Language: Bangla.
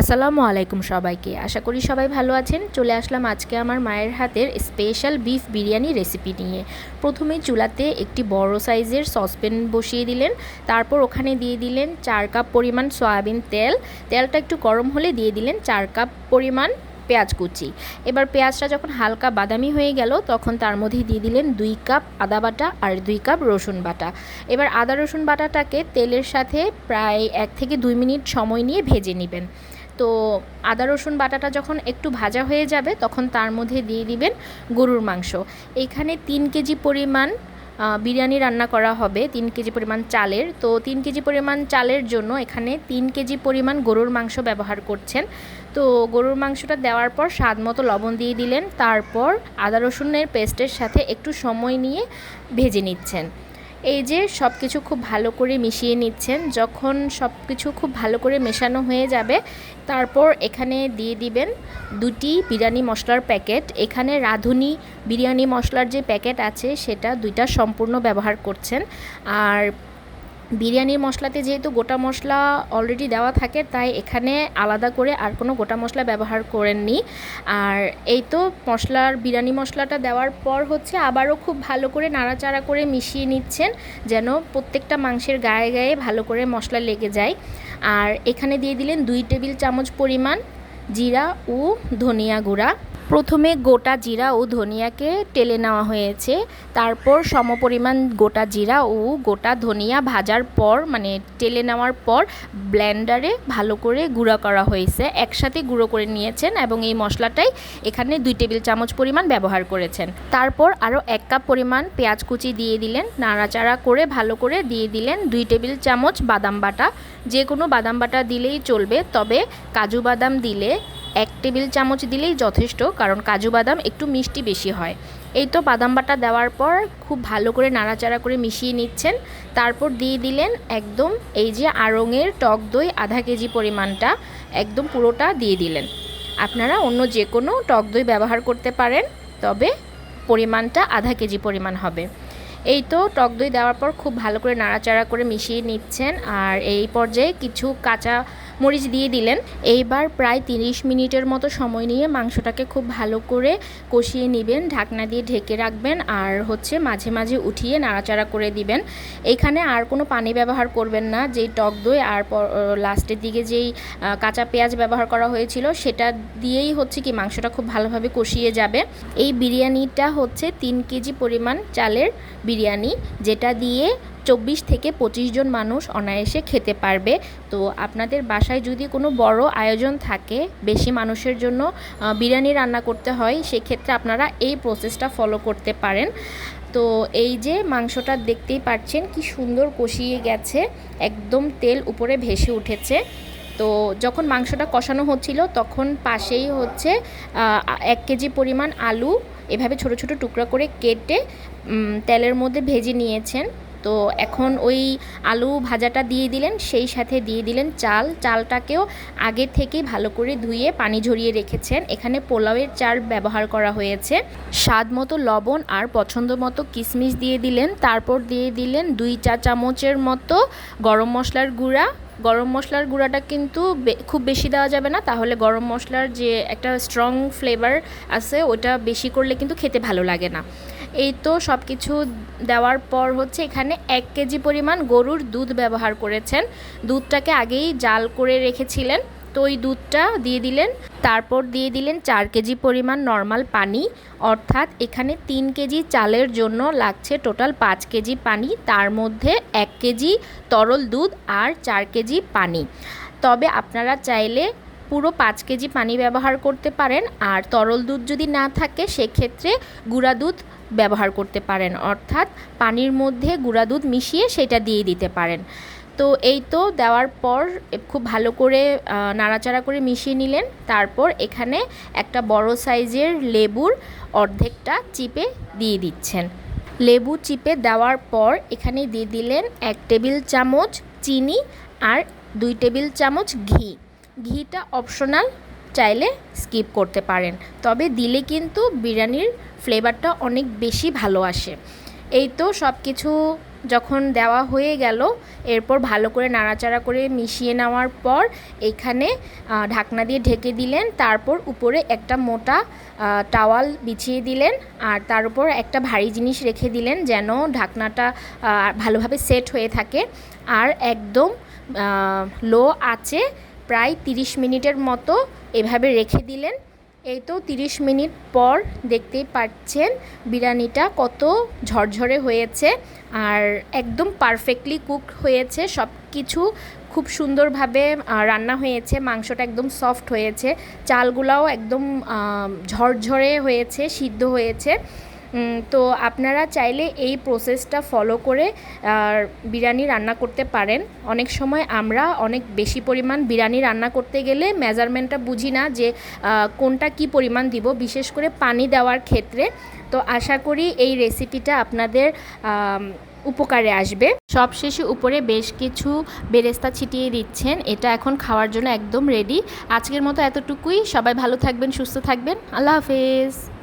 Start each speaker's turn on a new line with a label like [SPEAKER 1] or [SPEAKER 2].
[SPEAKER 1] আসসালামু আলাইকুম সবাইকে। আশা করি সবাই ভালো আছেন। চলে আসলাম আজকে আমার মায়ের হাতের স্পেশাল বিফ বিরিয়ানি রেসিপি নিয়ে। প্রথমে চুলাতে একটি বড় সাইজের সসপ্যান বসিয়ে দিলেন। তারপর ওখানে দিয়ে দিলেন চার কাপ পরিমাণ সয়াবিন তেল। তেলটা একটু গরম হলে দিয়ে দিলেন চার কাপ পরিমাণ পেঁয়াজ কুচি। এবার পেঁয়াজটা যখন হালকা বাদামি হয়ে গেল, তখন তার মধ্যে দিয়ে দিলেন দুই কাপ আদা বাটা আর দুই কাপ রসুন বাটা। এবার আদা রসুন বাটাটাকে তেলের সাথে প্রায় এক থেকে দুই মিনিট সময় নিয়ে ভেজে নেবেন। তো আদা, রসুন বাটাটা যখন একটু ভাজা হয়ে যাবে, তখন তার মধ্যে দিয়ে দিবেন গরুর মাংস। এখানে তিন কেজি পরিমাণ বিরিয়ানি রান্না করা হবে, তিন কেজি পরিমাণ চালের। তো তিন কেজি পরিমাণ চালের জন্য এখানে তিন কেজি পরিমাণ গরুর মাংস ব্যবহার করছেন। তো গরুর মাংসটা দেওয়ার পর স্বাদ মতো লবণ দিয়ে দিলেন। তারপর আদা, রসুনের পেস্টের সাথে একটু সময় নিয়ে ভেজে নিচ্ছেন। এই যে সব কিছু খুব ভালো করে মিশিয়ে নিচ্ছেন, যখন সব কিছু খুব ভালো করে মেশানো হয়ে যাবে, তারপর এখানে দিয়ে দিবেন দুটি বিরিয়ানি মশলার প্যাকেট। এখানে রাঁধুনি বিরিয়ানি মশলার যে প্যাকেট আছে, সেটা দুইটা সম্পূর্ণ ব্যবহার করছেন। আর বিরিয়ানির মশলাতে যেহেতু গোটা মশলা অলরেডি দেওয়া থাকে, তাই এখানে আলাদা করে আর কোনো গোটা মশলা ব্যবহার করেননি। আর এই তো মশলার, বিরিয়ানি মশলাটা দেওয়ার পর হচ্ছে আবারও খুব ভালো করে নাড়াচাড়া করে মিশিয়ে নিচ্ছেন, যেন প্রত্যেকটা মাংসের গায়ে গায়ে ভালো করে মশলা লেগে যায়। আর এখানে দিয়ে দিলেন দুই টেবিল চামচ পরিমাণ জিরা ও ধনিয়া গুঁড়া। প্রথমে গোটা জিরা ও ধনিয়াকে টেলে নেওয়া হয়েছে। তারপর সমপরিমাণ গোটা জিরা ও গোটা ধনিয়া ভাজার পর মানে টেলে নেওয়ার পর ব্লেন্ডারে ভালো করে গুঁড়া করা হয়েছে। একসাথে গুঁড়ো করে নিয়েছেন এবং এই মশলাটাই এখানে দুই টেবিল চামচ পরিমাণ ব্যবহার করেছেন। তারপর আরও এক কাপ পরিমাণ পেঁয়াজ কুচি দিয়ে দিলেন। নাড়াচাড়া করে ভালো করে দিয়ে দিলেন দুই টেবিল চামচ বাদাম বাটা। যে কোনো বাদাম বাটা দিলেই চলবে, তবে কাজু বাদাম দিলে এক টেবিল চামচ দিলেই যথেষ্ট, কারণ কাজু বাদাম একটু মিষ্টি বেশি হয়। এই তো বাদাম বাটা দেওয়ার পর খুব ভালো করে নাড়াচাড়া করে মিশিয়ে নিচ্ছেন। তারপর দিয়ে দিলেন একদম এই যে আড়ঙের টক দই আধা কেজি পরিমাণটা একদম পুরোটা দিয়ে দিলেন। আপনারা অন্য যে কোনো টক দই ব্যবহার করতে পারেন, তবে পরিমাণটা আধা কেজি পরিমাণ হবে। এই তো টক দই দেওয়ার পর খুব ভালো করে নাড়াচাড়া করে মিশিয়ে নিচ্ছেন, আর এই পর্যায়ে কিছু কাঁচা মরিচ দিয়ে দিলেন। এইবার প্রায় তিরিশ মিনিটের মতো সময় নিয়ে মাংসটাকে খুব ভালো করে কষিয়ে নেবেন, ঢাকনা দিয়ে ঢেকে রাখবেন আর হচ্ছে মাঝে মাঝে উঠিয়ে নাড়াচাড়া করে দিবেন। এখানে আর কোনো পানি ব্যবহার করবেন না, যেই টক দই আর লাস্টের দিকে যেই কাঁচা পেঁয়াজ ব্যবহার করা হয়েছিল, সেটা দিয়েই হচ্ছে কি মাংসটা খুব ভালোভাবে কষিয়ে যাবে। এই বিরিয়ানিটা হচ্ছে তিন কেজি পরিমাণ চালের বিরিয়ানি, যেটা দিয়ে চব্বিশ থেকে পঁচিশ জন মানুষ অনায়াসে খেতে পারবে। তো আপনাদের বাসায় যদি কোনো বড় আয়োজন থাকে, বেশি মানুষের জন্য বিরিয়ানি রান্না করতে হয়, সেক্ষেত্রে আপনারা এই প্রসেসটা ফলো করতে পারেন। তো এই যে মাংসটা দেখতেই পাচ্ছেন, কি সুন্দর কষিয়ে গেছে, একদম তেল উপরে ভেসে উঠেছে। তো যখন মাংসটা কষানো হচ্ছিল, তখন পাশেই হচ্ছে এক কেজি পরিমাণ আলু, এভাবে ছোট ছোট টুকরা করে কেটে তেলের মধ্যে ভেজে নিয়েছেন। তো এখন ওই আলু ভাজাটা দিয়ে দিলেন, সেই সাথে দিয়ে দিলেন চাল। চালটাকেও আগে থেকেই ভালো করে ধুয়ে পানি ঝরিয়ে রেখেছেন। এখানে পোলাওয়ের চাল ব্যবহার করা হয়েছে। স্বাদ মতো লবণ আর পছন্দ মতো কিশমিশ দিয়ে দিলেন। তারপর দিয়ে দিলেন দুই চা চামচের মতো গরম মশলার গুঁড়া। গরম মশলার গুঁড়াটা কিন্তু খুব বেশি দেওয়া যাবে না। তাহলে গরম মশলার যে একটা স্ট্রং ফ্লেভার আছে, ওটা বেশি করলে কিন্তু খেতে ভালো লাগে না। এই তো সব কিছু দেওয়ার পর হচ্ছে এখানে এক কেজি পরিমাণ গরুর দুধ ব্যবহার করেছেন। দুধটাকে আগেই জাল করে রেখেছিলেন। তো ওই দুধটা দিয়ে দিলেন। তারপর দিয়ে দিলেন চার কেজি পরিমাণ নর্মাল পানি। অর্থাৎ এখানে তিন কেজি চালের জন্য লাগছে টোটাল পাঁচ কেজি পানি। তার মধ্যে এক কেজি তরল দুধ আর চার কেজি পানি। তবে আপনারা চাইলে পুরো পাঁচ কেজি পানি ব্যবহার করতে পারেন। আর তরল দুধ যদি না থাকে, সেক্ষেত্রে গুঁড়া দুধ ব্যবহার করতে পারেন। অর্থাৎ পানির মধ্যে গুঁড়া দুধ মিশিয়ে সেটা দিয়ে দিতে পারেন। তো এই তো দেওয়ার পর খুব ভালো করে নাড়াচাড়া করে মিশিয়ে নিলেন। তারপর এখানে একটা বড় সাইজের লেবুর অর্ধেকটা চিপে দিয়ে দিচ্ছেন। লেবু চিপে দেওয়ার পর এখানে দিয়ে দিলেন এক টেবিল চামচ চিনি আর দুই টেবিল চামচ ঘি। ঘিটা অপশনাল চাইলে স্কিপ করতে পারেন। তবে দিলে কিন্তু বিরিয়ানির ফ্লেভারটা অনেক বেশি ভালো আসে। এই তো সব কিছু যখন দেওয়া হয়ে গেল, এরপর ভালো করে নাড়াচাড়া করে মিশিয়ে নেওয়ার পর এখানে ঢাকনা দিয়ে ঢেকে দিলেন, তারপর উপরে একটা মোটা টাওয়াল বিছিয়ে দিলেন, আর তার উপর একটা ভারী জিনিস রেখে দিলেন যেন ঢাকনাটা ভালোভাবে সেট হয়ে থাকে। আর একদম লো আছে প্রায় 30 মিনিটের মতো এভাবে রেখে দিলেন। এই তো 30 মিনিট পর দেখতেই পাচ্ছেন বিরিয়ানিটা কত ঝরঝরে হয়েছে আর একদম পারফেক্টলি কুক হয়েছে। সব কিছু খুব সুন্দরভাবে রান্না হয়েছে। মাংসটা একদম সফট হয়েছে। চালগুলাও একদম ঝরঝরে হয়েছে, সিদ্ধ হয়েছে। তো আপনারা চাইলে এই প্রসেসটা ফলো করে বিরিয়ানি রান্না করতে পারেন। অনেক সময় আমরা অনেক বেশি পরিমাণ বিরিয়ানি রান্না করতে গেলে মেজারমেন্টটা বুঝি না যে কোনটা কি পরিমাণ দিব, বিশেষ করে পানি দেওয়ার ক্ষেত্রে। তো আশা করি এই রেসিপিটা আপনাদের উপকারে আসবে। সবশেষে উপরে বেশ কিছু বেরেস্তা ছিটিয়ে দিচ্ছেন। এটা এখন খাওয়ার জন্য একদম রেডি আজকের মতো এতটুকুই। সবাই ভালো থাকবেন, সুস্থ থাকবেন। আল্লাহ হাফেজ।